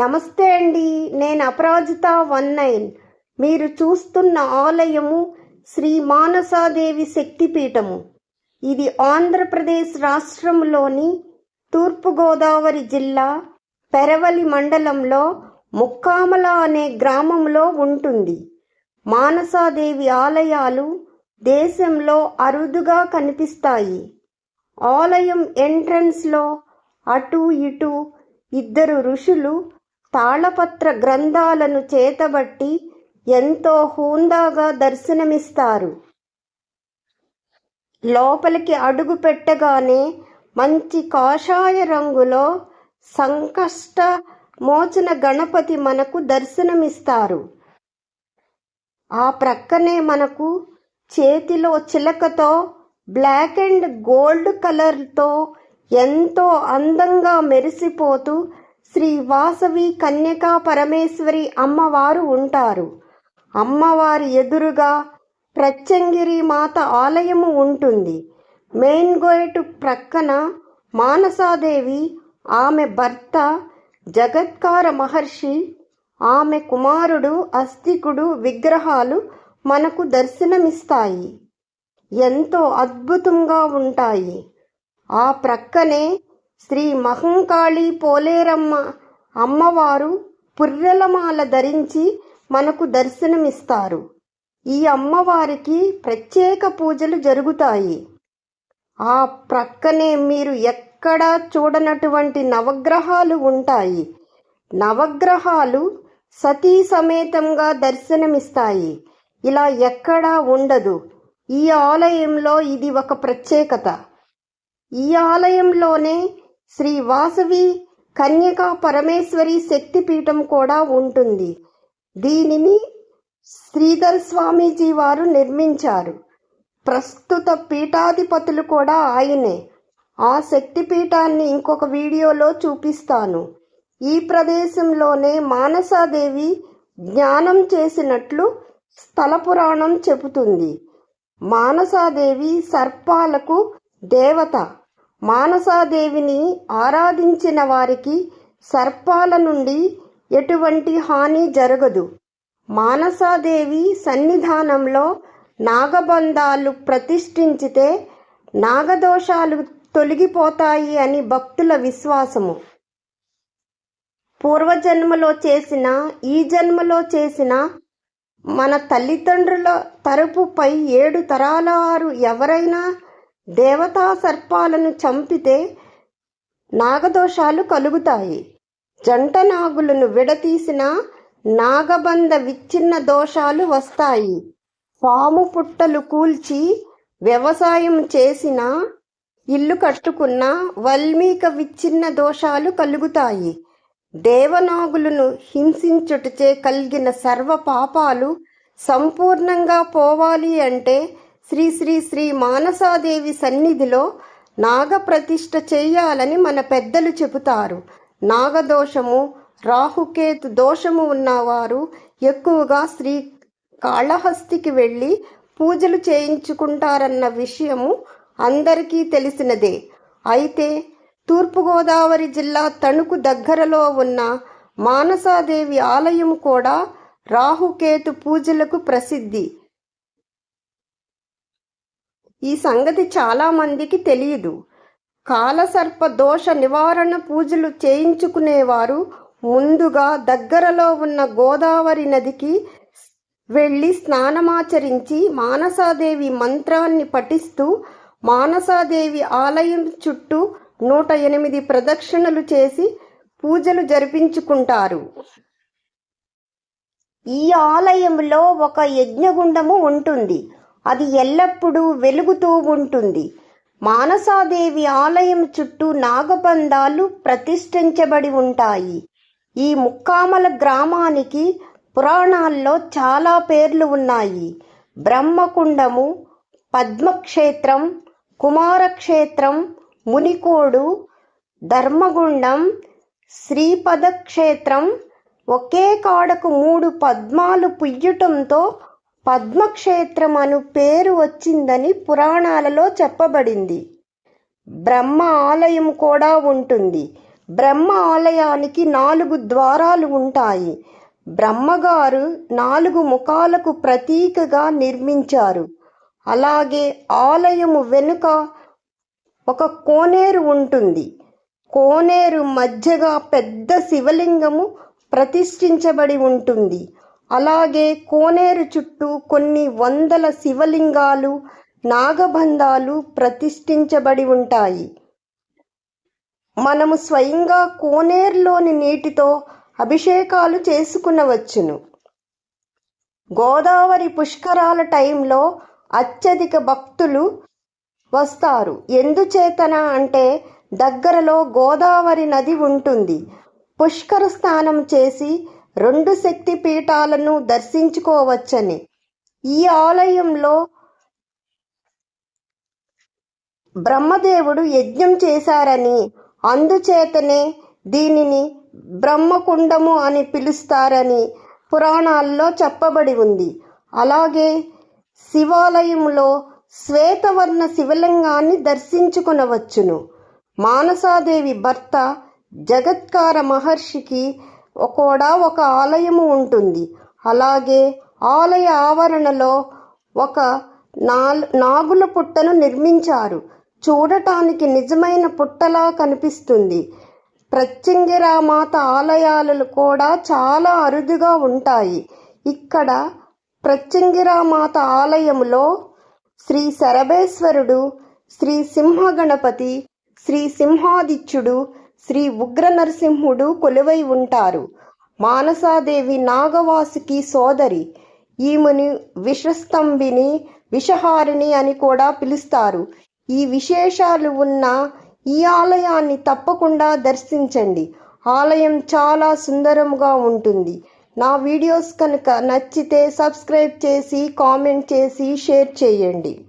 నమస్తే అండి. నేను అపరాజిత వన్ నైన్. మీరు చూస్తున్న ఆలయము శ్రీ మానసాదేవి శక్తిపీఠము. ఇది ఆంధ్రప్రదేశ్ రాష్ట్రంలోని తూర్పుగోదావరి జిల్లా పెరవలి మండలంలో ముక్కామల అనే గ్రామంలో ఉంటుంది. మానసాదేవి ఆలయాలు దేశంలో అరుదుగా కనిపిస్తాయి. ఆలయం ఎంట్రన్స్లో అటు ఇటు ఇద్దరు ఋషులు తాళపత్ర గ్రంథాలను చేతబట్టి ఎంతో హుందాగా దర్శనమిస్తారు. లోపలికి అడుగు పెట్టగానే మంచి కాషాయ రంగులో సంకష్ట మోచన గణపతి మనకు దర్శనమిస్తారు. ఆ ప్రక్కనే మనకు చేతిలో చిలకతో బ్లాక్ అండ్ గోల్డ్ కలర్తో ఎంతో అందంగా మెరిసిపోతూ శ్రీ వాసవి కన్యకా పరమేశ్వరి అమ్మవారు ఉంటారు. అమ్మవారి ఎదురుగా ప్రత్యంగిరి మాత ఆలయము ఉంటుంది. మెయిన్ గోయటు ప్రక్కన మానసాదేవి ఆమె భర్త జగత్కార మహర్షి ఆమె కుమారుడు అస్థికుడు విగ్రహాలు మనకు దర్శనమిస్తాయి. ఎంతో అద్భుతంగా ఉంటాయి. ఆ ప్రక్కనే శ్రీ మహంకాళి పోలేరమ్మ అమ్మవారు పుర్రెలమాల ధరించి మనకు దర్శనమిస్తారు. ఈ అమ్మవారికి ప్రత్యేక పూజలు జరుగుతాయి. ఆ ప్రక్కనే మీరు ఎక్కడా చూడనటువంటి నవగ్రహాలు ఉంటాయి. నవగ్రహాలు సతీ సమేతంగా దర్శనమిస్తాయి. ఇలా ఎక్కడా ఉండదు. ఈ ఆలయంలో ఇది ఒక ప్రత్యేకత. ఈ ఆలయంలోనే శ్రీ వాసవి కన్యకా పరమేశ్వరి శక్తిపీఠం కూడా ఉంటుంది. దీనిని శ్రీధర్ స్వామీజీ వారు నిర్మించారు. ప్రస్తుత పీఠాధిపతులు కూడా ఆయనే. ఆ శక్తిపీఠాన్ని ఇంకొక వీడియోలో చూపిస్తాను. ఈ ప్రదేశంలోనే మానసాదేవి జ్ఞానం చేసినట్లు స్థల పురాణం చెబుతుంది. మానసాదేవి సర్పాలకు దేవత. మానసాదేవిని ఆరాధించిన వారికి సర్పాల నుండి ఎటువంటి హాని జరగదు. మానసాదేవి సన్నిధానంలో నాగబంధాలు ప్రతిష్ఠించితే నాగదోషాలు తొలగిపోతాయి అని భక్తుల విశ్వాసము. పూర్వజన్మలో చేసిన ఈ జన్మలో చేసిన మన తల్లిదండ్రుల తరపుపై ఏడు తరాల వారు ఎవరైనా దేవతా సర్పాలను చంపితే నాగదోషాలు కలుగుతాయి. జంట నాగులను విడతీసిన నాగబంధ విచ్ఛిన్న దోషాలు వస్తాయి. పాము పుట్టలు కూల్చి వ్యవసాయం చేసిన ఇల్లు కట్టుకున్న వల్మీక విచ్ఛిన్న దోషాలు కలుగుతాయి. దేవనాగులను హింసించుటచే కలిగిన సర్వ పాపాలు సంపూర్ణంగా పోవాలి అంటే శ్రీ శ్రీ శ్రీ మానసాదేవి సన్నిధిలో నాగప్రతిష్ఠ చేయాలని మన పెద్దలు చెబుతారు. నాగదోషము రాహుకేతు దోషము ఉన్నవారు ఎక్కువగా శ్రీ కాళహస్తికి వెళ్ళి పూజలు చేయించుకుంటారన్న విషయము అందరికీ తెలిసినదే. అయితే తూర్పుగోదావరి జిల్లా తణుకు దగ్గరలో ఉన్న మానసాదేవి ఆలయం కూడా రాహుకేతు పూజలకు ప్రసిద్ధి. ఈ సంగతి చాలామందికి తెలియదు. కాలసర్ప దోష నివారణ పూజలు చేయించుకునేవారు ముందుగా దగ్గరలో ఉన్న గోదావరి నదికి వెళ్ళి స్నానమాచరించి మానసాదేవి మంత్రాన్ని పఠిస్తూ మానసాదేవి ఆలయం చుట్టూ నూట ఎనిమిది ప్రదక్షిణలు చేసి పూజలు జరిపించుకుంటారు. ఈ ఆలయంలో ఒక యజ్ఞగుండము ఉంటుంది. అది ఎల్లప్పుడూ వెలుగుతూ ఉంటుంది. మానసాదేవి ఆలయం చుట్టూ నాగబంధాలు ప్రతిష్ఠించబడి ఉంటాయి. ఈ ముక్కామల గ్రామానికి పురాణాల్లో చాలా పేర్లు ఉన్నాయి. బ్రహ్మకుండము పద్మక్షేత్రం కుమారక్షేత్రం మునికోడు ధర్మగుండం శ్రీపదక్షేత్రం ఒకే కాడకు మూడు పద్మాలు పుయ్యటంతో పద్మక్షేత్రం అను పేరు వచ్చిందని పురాణాలలో చెప్పబడింది. బ్రహ్మ ఆలయం కూడా ఉంటుంది. బ్రహ్మ ఆలయానికి నాలుగు ద్వారాలు ఉంటాయి. బ్రహ్మగారు నాలుగు ముఖాలకు ప్రతీకగా నిర్మించారు. అలాగే ఆలయము వెనుక ఒక కోనేరు ఉంటుంది. కోనేరు మధ్యగా పెద్ద శివలింగము ప్రతిష్ఠించబడి ఉంటుంది. అలాగే కోనేరు చుట్టూ కొన్ని వందల శివలింగాలు నాగబంధాలు ప్రతిష్ఠించబడి ఉంటాయి. మనము స్వయంగా కోనేరులోని నీటితో అభిషేకాలు చేసుకునవచ్చును. గోదావరి పుష్కరాల టైంలో అత్యధిక భక్తులు వస్తారు. ఎందుచేతన అంటే దగ్గరలో గోదావరి నది ఉంటుంది. పుష్కర స్నానం చేసి రెండు శక్తి పీఠాలను దర్శించుకోవచ్చని. ఈ ఆలయంలో బ్రహ్మదేవుడు యజ్ఞం చేశారని అందుచేతనే దీనిని బ్రహ్మకుండము అని పిలుస్తారని పురాణాల్లో చెప్పబడి ఉంది. అలాగే శివాలయంలో శ్వేతవర్ణ శివలింగాన్ని దర్శించుకునవచ్చును. మానసాదేవి భర్త జగత్కార మహర్షికి కూడా ఒక ఆలయము ఉంటుంది. అలాగే ఆలయ ఆవరణలో ఒక నాల్ నాగుల పుట్టను నిర్మించారు. చూడటానికి నిజమైన పుట్టలా కనిపిస్తుంది. ప్రత్యంగిరామాత ఆలయాలు కూడా చాలా అరుదుగా ఉంటాయి. ఇక్కడ ప్రత్యంగిరామాత ఆలయములో శ్రీ శరభేశ్వరుడు శ్రీ సింహగణపతి శ్రీ సింహాదిత్యుడు శ్రీ ఉగ్ర నరసింహుడు కొలువై ఉంటారు. మానసాదేవి నాగవాసుకి సోదరి. ఈమెను విషస్తంభిని విషహారిణి అని కూడా పిలుస్తారు. ఈ విశేషాలు ఉన్న ఈ ఆలయాన్ని తప్పకుండా దర్శించండి. ఆలయం చాలా సుందరంగా ఉంటుంది. నా వీడియోస్ కనుక నచ్చితే సబ్స్క్రైబ్ చేసి కామెంట్ చేసి షేర్ చేయండి.